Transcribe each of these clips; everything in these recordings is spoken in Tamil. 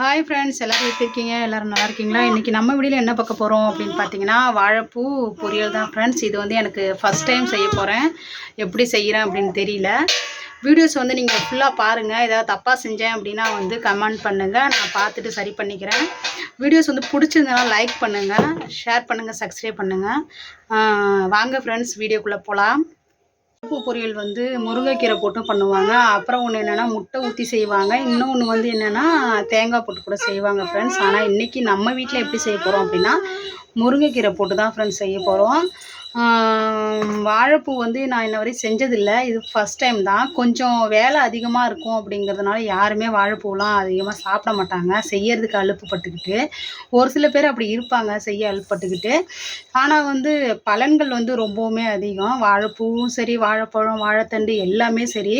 ஹாய் ஃப்ரெண்ட்ஸ் எல்லோரும் எப்படி இருக்கீங்க? எல்லோரும் நல்லா இருக்கீங்களா? இன்றைக்கி நம்ம வீடியில் என்ன பார்க்க போகிறோம் அப்படின்னு பார்த்தீங்கன்னா வாழைப்பூ பொரியல் தான் ஃப்ரெண்ட்ஸ் இது வந்து எனக்கு ஃபஸ்ட் டைம் செய்ய போகிறேன் எப்படி செய்கிறேன் அப்படின்னு தெரியல. வீடியோஸ் வந்து நீங்கள் ஃபுல்லாக பாருங்கள் ஏதாவது தப்பாக செஞ்சேன் அப்படின்னா வந்து கமெண்ட் பண்ணுங்கள் நான் பார்த்துட்டு சரி பண்ணிக்கிறேன். வீடியோஸ் வந்து பிடிச்சிருந்தனா லைக் பண்ணுங்கள் ஷேர் பண்ணுங்கள் சப்ஸ்கிரைப் பண்ணுங்கள் வாங்க ஃப்ரெண்ட்ஸ் வீடியோக்குள்ளே போகலாம் பூ பொரியல் வந்து முருங்கைக்கீரை போட்டு பண்ணுவாங்க. அப்புறம் ஒன்று என்னென்னா முட்டை ஊற்றி செய்வாங்க. இன்னொன்று வந்து என்னென்னா தேங்காய் போட்டு கூட செய்வாங்க ஃப்ரெண்ட்ஸ் ஆனால் இன்றைக்கி நம்ம வீட்டில் எப்படி செய்ய போகிறோம் அப்படின்னா முருங்கைக்கீரை போட்டு தான் ஃப்ரெண்ட்ஸ் செய்ய போகிறோம் வாழைப்பூ வந்து நான் இன்ன வரையும் செஞ்சதில்லை. இது ஃபஸ்ட் டைம் தான். கொஞ்சம் வேலை அதிகமாக இருக்கும் அப்படிங்கிறதுனால யாருமே வாழைப்பூலாம் அதிகமாக சாப்பிட மாட்டாங்க. செய்யறதுக்கு அலுப்பு பட்டுக்கிட்டு ஒரு சில பேர் அப்படி இருப்பாங்க செய்ய அலுப்பட்டுக்கிட்டு ஆனால் வந்து பலன்கள் வந்து ரொம்பவுமே அதிகம். வாழைப்பூவும் சரி வாழைப்பழம் வாழைத்தண்டு எல்லாமே சரி.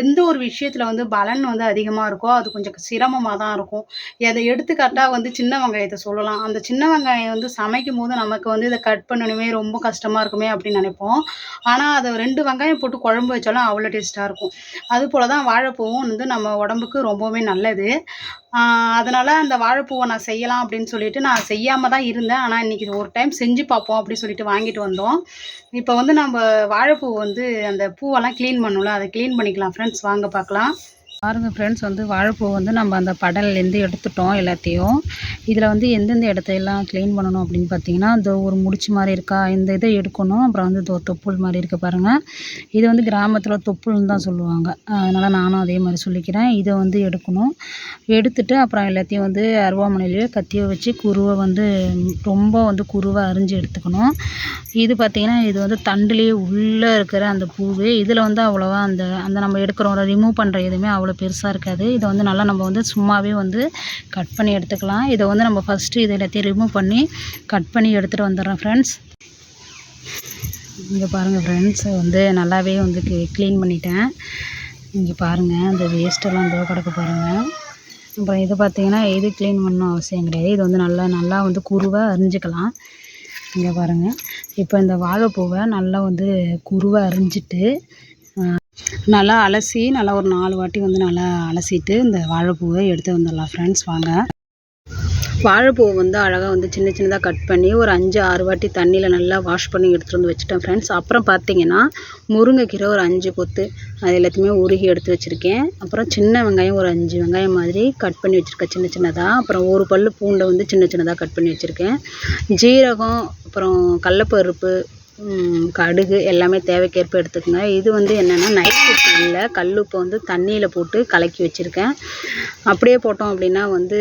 எந்த ஒரு விஷயத்தில் வந்து பலன் வந்து அதிகமாக இருக்கோ அது கொஞ்சம் சிரமமாக தான் இருக்கும். அதை எடுத்துக்காட்டாக வந்து சின்ன வெங்காயத்தை சொல்லலாம். அந்த சின்ன வெங்காயம் வந்து சமைக்கும் போது நமக்கு வந்து இதை கட் பண்ணணுமே ரொம்ப கஷ்டமாக இருக்குமே அப்படின்னு நினைப்போம். ஆனால் அதை ரெண்டு வெங்காயம் போட்டு குழம்பு வச்சாலும் அவ்வளோ டேஸ்ட்டாக இருக்கும். அதுபோல் தான் வாழைப்பூவும் வந்து நம்ம உடம்புக்கு ரொம்பவுமே நல்லது. அதனால் அந்த வாழைப்பூவை நான் செய்யலாம் அப்படின்னு சொல்லிட்டு நான் செய்யாமல் தான் இருந்தேன். ஆனால் இன்றைக்கி ஒரு டைம் செஞ்சு பார்ப்போம் அப்படின்னு சொல்லிட்டு வாங்கிட்டு வந்தோம். இப்போ வந்து நம்ம வாழைப்பூ வந்து அந்த பூவெல்லாம் க்ளீன் பண்ணணும்ல அதை க்ளீன் பண்ணிக்கலாம். ஃப்ரெண்ட்ஸ் வாங்க பார்க்கலாம். பாருங்க ஃப்ரெண்ட்ஸ் வந்து வாழைப்பூ வந்து நம்ம அந்த படல்லேருந்து எடுத்துட்டோம் எல்லாத்தையும். இதில் வந்து எந்தெந்த இடத்தையெல்லாம் க்ளீன் பண்ணணும் அப்படின்னு பார்த்தீங்கன்னா இந்த ஒரு முடிச்சு மாதிரி இருக்கா இந்த இதை எடுக்கணும் அப்புறம் வந்து இந்த ஒரு தொப்புள் மாதிரி இருக்க பாருங்கள் இது வந்து கிராமத்தில் தொப்புள்னு தான் சொல்லுவாங்க. அதனால் நானும் அதே மாதிரி சொல்லிக்கிறேன். இதை வந்து எடுக்கணும். எடுத்துட்டு அப்புறம் எல்லாத்தையும் வந்து அருவாமனையிலேயே கத்தியை வச்சு குருவை வந்து ரொம்ப வந்து குருவை அரிஞ்சு எடுத்துக்கணும். இது பார்த்திங்கன்னா இது வந்து தண்டுலேயே உள்ளே இருக்கிற அந்த பூவு. இதில் வந்து அவ்வளோவா அந்த அந்த நம்ம எடுக்கிறோம் ரிமூவ் பண்ணுற எதுவுமே அவ்வளோ பெருசாக இருக்காது. இதை வந்து நல்லா நம்ம வந்து சும்மாவே வந்து கட் பண்ணி எடுத்துக்கலாம். இதை வந்து நம்ம ஃபஸ்ட்டு இது எல்லாத்தையும் ரிமூவ் பண்ணி கட் பண்ணி எடுத்துகிட்டு வந்துடுறோம் ஃப்ரெண்ட்ஸ் இங்கே பாருங்கள் ஃப்ரெண்ட்ஸ் வந்து நல்லாவே வந்து க்ளீன் பண்ணிட்டேன். இங்கே பாருங்கள் இந்த வேஸ்ட்டெல்லாம் இந்த கிடக்கு பாருங்கள் அப்புறம் இது பார்த்திங்கன்னா எது க்ளீன் பண்ணணும் அவசியம் கிடையாது. இது வந்து நல்லா நல்லா வந்து குருவாக அரிஞ்சிக்கலாம். இங்கே பாருங்கள் இப்போ இந்த வாழைப்பூவை நல்லா வந்து குருவாக அரிஞ்சிட்டு நல்லா அலசி நல்லா ஒரு நாலு வாட்டி வந்து நல்லா அலசிட்டு இந்த வாழைப்பூவை எடுத்து வந்துடலாம் ஃப்ரெண்ட்ஸ் வாங்க. வாழைப்பூவை வந்து அழகாக வந்து சின்ன சின்னதாக கட் பண்ணி ஒரு அஞ்சு ஆறு வாட்டி தண்ணியில் நல்லா வாஷ் பண்ணி எடுத்துகிட்டு வந்து வச்சுட்டேன் ஃப்ரெண்ட்ஸ் அப்புறம் பார்த்தீங்கன்னா முருங்கைக்கீரை ஒரு அஞ்சு கொத்து அது எல்லாத்தையுமே உருகி எடுத்து வச்சுருக்கேன். அப்புறம் சின்ன வெங்காயம் ஒரு அஞ்சு வெங்காயம் மாதிரி கட் பண்ணி வச்சுருக்கேன் சின்ன சின்னதாக அப்புறம் ஒரு பல் பூண்டை வந்து சின்ன சின்னதாக கட் பண்ணி வச்சுருக்கேன். ஜீரகம் அப்புறம் கடலப்பருப்பு கடுகு எல்லாமே தேவைக்கேற்ப எடுத்துக்கோங்க. இது வந்து என்னென்னா நைட் இல்லை கல் உப்பை வந்து தண்ணியில் போட்டு கலக்கி வச்சுருக்கேன். அப்படியே போட்டோம் அப்படின்னா வந்து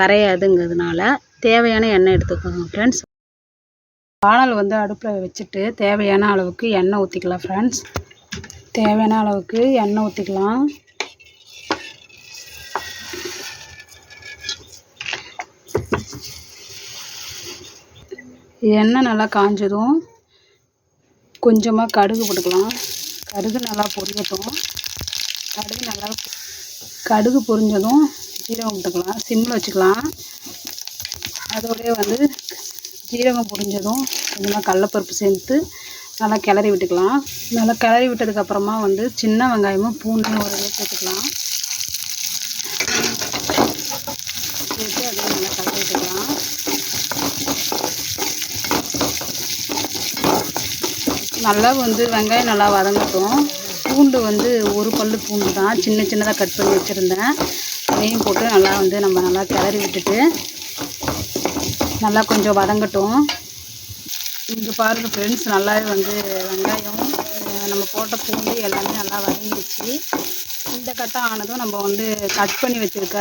கரையாதுங்கிறதுனால தேவையான எண்ணெய் எடுத்துக்கோங்க ஃப்ரெண்ட்ஸ் வானல் வந்து அடுப்பில் வச்சுட்டு தேவையான அளவுக்கு எண்ணெய் ஊற்றிக்கலாம் ஃப்ரெண்ட்ஸ் தேவையான அளவுக்கு எண்ணெய் ஊற்றிக்கலாம் எண்ணெய் நல்லா காஞ்சதும் கொஞ்சமாக கடுகு போட்டுக்கலாம். கடுகு நல்லா பொரியட்டும். கடுகு நல்லா கடுகு பொரிஞ்சதும் ஜீரகம் போட்டுக்கலாம். சிம்மில் வச்சுக்கலாம். அதோடய வந்து ஜீரகம் பொரிஞ்சதும் கொஞ்சமாக கடலப்பருப்பு சேர்த்து நல்லா கிளறி விட்டுக்கலாம். நல்லா கிளறி விட்டதுக்கப்புறமா வந்து சின்ன வெங்காயமும் பூண்டும் ஒரு சேர்த்துக்கலாம். சேர்த்து அதையும் நல்லா கிளறி விட்டுக்கலாம். நல்லா வந்து வெங்காயம் நல்லா வதங்கட்டும். பூண்டு வந்து ஒரு பல்லு பூண்டு தான். சின்ன சின்னதாக கட் பண்ணி வச்சுருந்தேன். அதையும் போட்டு நல்லா வந்து நம்ம நல்லா கிளறி விட்டுட்டு நல்லா கொஞ்சம் வதங்கட்டும். இங்கே பாருங்கள் ஃப்ரெண்ட்ஸ் நல்லாவே வந்து வெங்காயம் நம்ம போட்ட பூண்டு எல்லாமே நல்லா வதங்கிடுச்சு. இந்த கட்டம் ஆனதும் நம்ம வந்து கட் பண்ணி வச்சுருக்க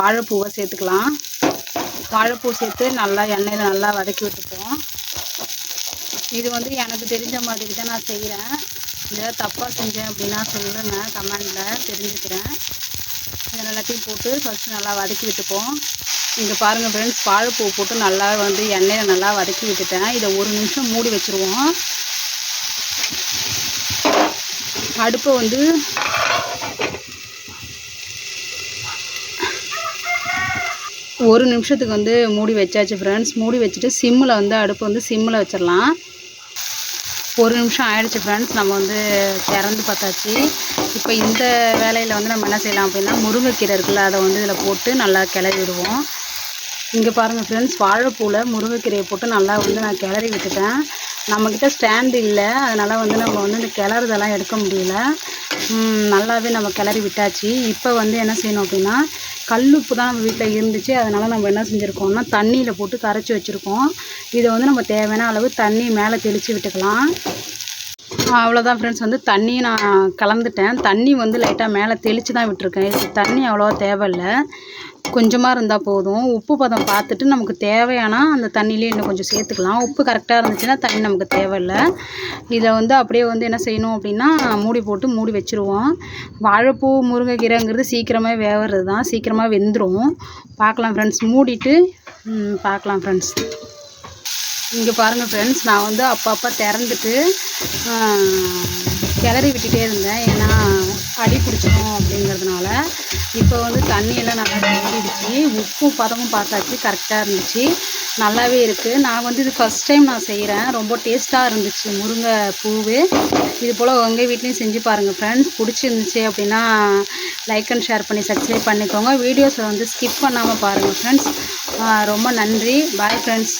வாழைப்பூவை சேர்த்துக்கலாம். வாழைப்பூ சேர்த்து நல்லா எண்ணெயில் நல்லா வதக்கி விட்டுப்போம் இது வந்து எனக்கு தெரிஞ்ச மாதிரி தான் நான் செய்கிறேன். இதில் தப்பாக செஞ்சேன் அப்படின்னா சொல்லுங்கள் கமெண்டில் தெரிஞ்சுக்கிறேன். இதில் எல்லாத்தையும் போட்டு ஃபஸ்ட்டு நல்லா வதக்கி விட்டுப்போம். இங்கே பாருங்கள் ஃப்ரெண்ட்ஸ் வாழைப்பூ போட்டு நல்லா வந்து எண்ணெயில் நல்லா வதக்கி விட்டுட்டேன். இதை ஒரு நிமிஷம் மூடி வச்சுருவோம். அடுப்பை வந்து ஒரு நிமிஷத்துக்கு வந்து மூடி வச்சாச்சு ஃப்ரெண்ட்ஸ் மூடி வச்சுட்டு சிம்மில் வந்து அடுப்பு வந்து சிம்மில் வச்சிடலாம். ஒரு நிமிஷம் ஆயிடுச்சு ஃப்ரெண்ட்ஸ் நம்ம வந்து திறந்து பார்த்தாச்சு. இப்போ இந்த வேலையில் வந்து நம்ம என்ன செய்யலாம் அப்படின்னா முருங்கைக்கீரை இருக்குல்ல அதை வந்து இதில் போட்டு நல்லா கிளறி விடுவோம். இங்கே பாருங்கள் ஃப்ரெண்ட்ஸ் வாழைப்பூவில் முருங்கைக்கீரையை போட்டு நல்லா வந்து நான் கிளறி விட்டுட்டேன். நம்மக்கிட்ட ஸ்டாண்டு இல்லை. அதனால் வந்து நம்ம வந்து இந்த கிளறுதெல்லாம் எடுக்க முடியல. நல்லாவே நம்ம கிளறி விட்டாச்சு. இப்போ வந்து என்ன செய்யணும் அப்படின்னா கல்லுப்பு தான் நம்ம வீட்டில் இருந்துச்சு. அதனால் நம்ம என்ன செஞ்சுருக்கோம்னா தண்ணியில் போட்டு கரைச்சி வச்சுருக்கோம். இதை வந்து நம்ம தேவையான அளவு தண்ணி மேலே தெளித்து விட்டுக்கலாம். அவ்வளோதான் ஃப்ரெண்ட்ஸ் வந்து தண்ணி நான் கலந்துட்டேன். தண்ணி வந்து லைட்டாக மேலே தெளித்து தான் விட்டுருக்கேன். தண்ணி அவ்வளோவா தேவையில்லை. கொஞ்சமாக இருந்தால் போதும். உப்பு பதம் பார்த்துட்டு நமக்கு தேவையானா அந்த தண்ணியிலே இன்னும் கொஞ்சம் சேர்த்துக்கலாம். உப்பு கரெக்டாக இருந்துச்சுன்னா தண்ணி நமக்கு தேவையில்ல. இதை வந்து அப்படியே வந்து என்ன செய்யணும் அப்படின்னா மூடி போட்டு மூடி வச்சுருவோம். வாழைப்பூ முருங்கைக்கீரைங்கிறது சீக்கிரமாக வேகிறது தான் சீக்கிரமாக வெந்துடும் பார்க்கலாம் ஃப்ரெண்ட்ஸ் மூடிட்டு பார்க்கலாம் ஃப்ரெண்ட்ஸ் இங்கே பாருங்கள் ஃப்ரெண்ட்ஸ் நான் வந்து அப்பப்போ திறந்துட்டு கிளறி விட்டுகிட்டே இருந்தேன். ஏன்னா அடி பிடிச்சிடும் அப்படிங்கிறதுனால இப்போ வந்து தண்ணியெல்லாம் நல்லா வெந்துடுச்சு உப்பும் பதமும் பார்த்தாச்சு. கரெக்டாக இருந்துச்சு. நல்லாவே இருக்குது நான் வந்து இது ஃபஸ்ட் டைம் நான் செய்கிறேன் ரொம்ப டேஸ்ட்டாக இருந்துச்சு. முருங்கை பூவு. இது போல் உங்கள் வீட்லேயும் செஞ்சு பாருங்கள் ஃப்ரெண்ட்ஸ் பிடிச்சிருந்துச்சி அப்படின்னா லைக் அண்ட் ஷேர் பண்ணி சப்ஸ்கிரைப் பண்ணிக்கோங்க. வீடியோஸை வந்து ஸ்கிப் பண்ணாமல் பாருங்கள் ஃப்ரெண்ட்ஸ் ரொம்ப நன்றி. Bye friends